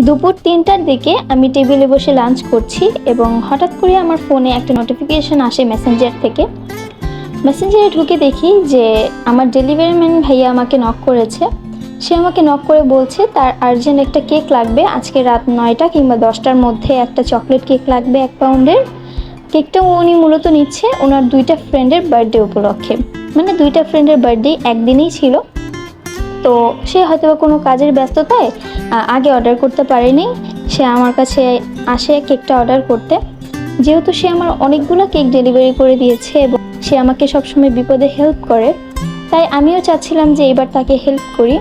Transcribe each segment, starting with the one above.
দুপুর তিনটার দিকে আমি টেবিলে বসে লাঞ্চ করছি এবং হঠাৎ করে আমার ফোনে একটা নোটিফিকেশন আসে মেসেঞ্জার থেকে। মেসেঞ্জারে ঢুকে দেখি যে আমার ডেলিভারি ম্যান ভাইয়া আমাকে নক করেছে। সে আমাকে নক করে বলছে, তার আর্জেন্ট একটা কেক লাগবে, আজকে রাত নয়টা কিংবা দশটার মধ্যে একটা চকলেট কেক লাগবে এক পাউন্ডের কেকটা উনি মূলত নিচ্ছে ওনার দুইটা ফ্রেন্ডের বার্থডে উপলক্ষে। মানে দুইটা ফ্রেন্ডের বার্থডে একদিনেই ছিল। তো সে হয়তো কোনো কাজের ব্যস্ততায় আগে অর্ডার করতে পারেনি। সে আমার কাছে আসে কেকটা অর্ডার করতে। যেহেতু সে আমার অনেকগুলো কেক ডেলিভারি করে দিয়েছে এবং সে আমাকে সবসময় বিপদে হেল্প করে, তাই আমিও চাচ্ছিলাম যে এবার তাকে হেল্প করি।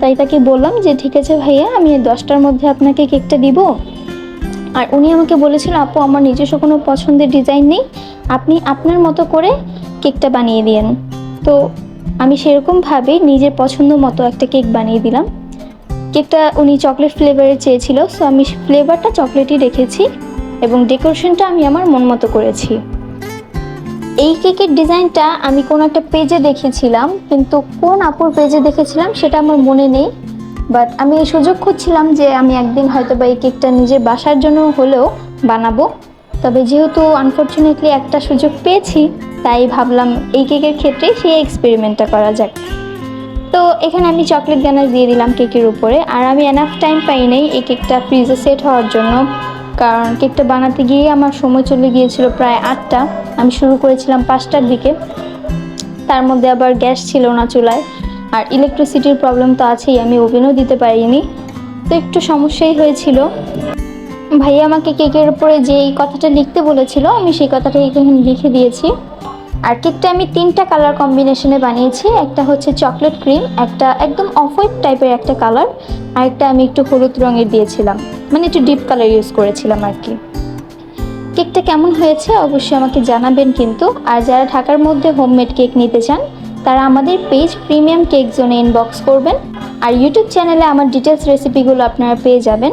তাই তাকে বললাম যে, ঠিক আছে ভাইয়া, আমি দশটার মধ্যে আপনাকে কেকটা দিব। আর উনি আমাকে বলেছিল, আপু, আমার নিজস্ব কোনো পছন্দের ডিজাইন নেই। আপনি আপনার মতো করে কেকটা বানিয়ে দিয়েন। তো আমি সেরকমভাবে নিজের পছন্দ মতো একটা কেক বানিয়ে দিলাম। কেকটা উনি চকলেট ফ্লেভারের চেয়েছিল সো আমি ফ্লেভারটা চকলেটই রেখেছি এবং ডেকোরেশনটা আমি আমার মন মতো করেছি। এই কেকের ডিজাইনটা আমি কোনো একটা পেজে দেখেছিলাম, কিন্তু কোন আপুর পেজে দেখেছিলাম সেটা আমার মনে নেই। বাট আমি এই সুযোগ খুঁজছিলাম যে আমি একদিন হয়তো বা এই কেকটা নিজের বাসার জন্য হলেও বানাবো। তবে যেহেতু আনফর্চুনেটলি একটা সুযোগ পেয়েছি তাই ভাবলাম এই কেকের ক্ষেত্রে সেই এক্সপেরিমেন্টটা করা যাক। তো এখানে আমি চকলেট গানার দিয়ে দিলাম কেকের উপরে, আর আমি এনাফ টাইম পাই নাই এই কেকটা ফ্রিজে সেট হওয়ার জন্য। কারণ কেকটা বানাতে গিয়ে আমার সময় চলে গিয়েছিল প্রায় আটটা। আমি শুরু করেছিলাম পাঁচটার দিকে। তার মধ্যে আবার গ্যাস ছিল না চুলায়। আর ইলেকট্রিসিটির প্রবলেম তো আছেই, আমি ওভেনও দিতে পারিনি। তো একটু সমস্যাই হয়েছিল। ভাইয়া আমাকে কেকের উপরে যেই কথাটা লিখতে বলেছিল, আমি সেই কথাটা এখানে লিখে দিয়েছি। আর কেকটা আমি তিনটা কালার কম্বিনেশনে বানিয়েছি, একটা হচ্ছে চকলেট ক্রিম একটা একদম অফ হোয়াইট টাইপের একটা কালার আর একটা আমি একটু হলুদ রঙের দিয়েছিলাম। মানে একটু ডিপ কালার ইউজ করেছিলাম আর কি। কেকটা কেমন হয়েছে অবশ্যই আমাকে জানাবেন কিন্তু। আর যারা ঢাকার মধ্যে হোমমেড কেক নিতে চান, তারা আমাদের পেজ প্রিমিয়াম কেক জোনে ইনবক্স করবেন। আর ইউটিউব চ্যানেলে আমার ডিটেলস রেসিপিগুলো আপনারা পেয়ে যাবেন।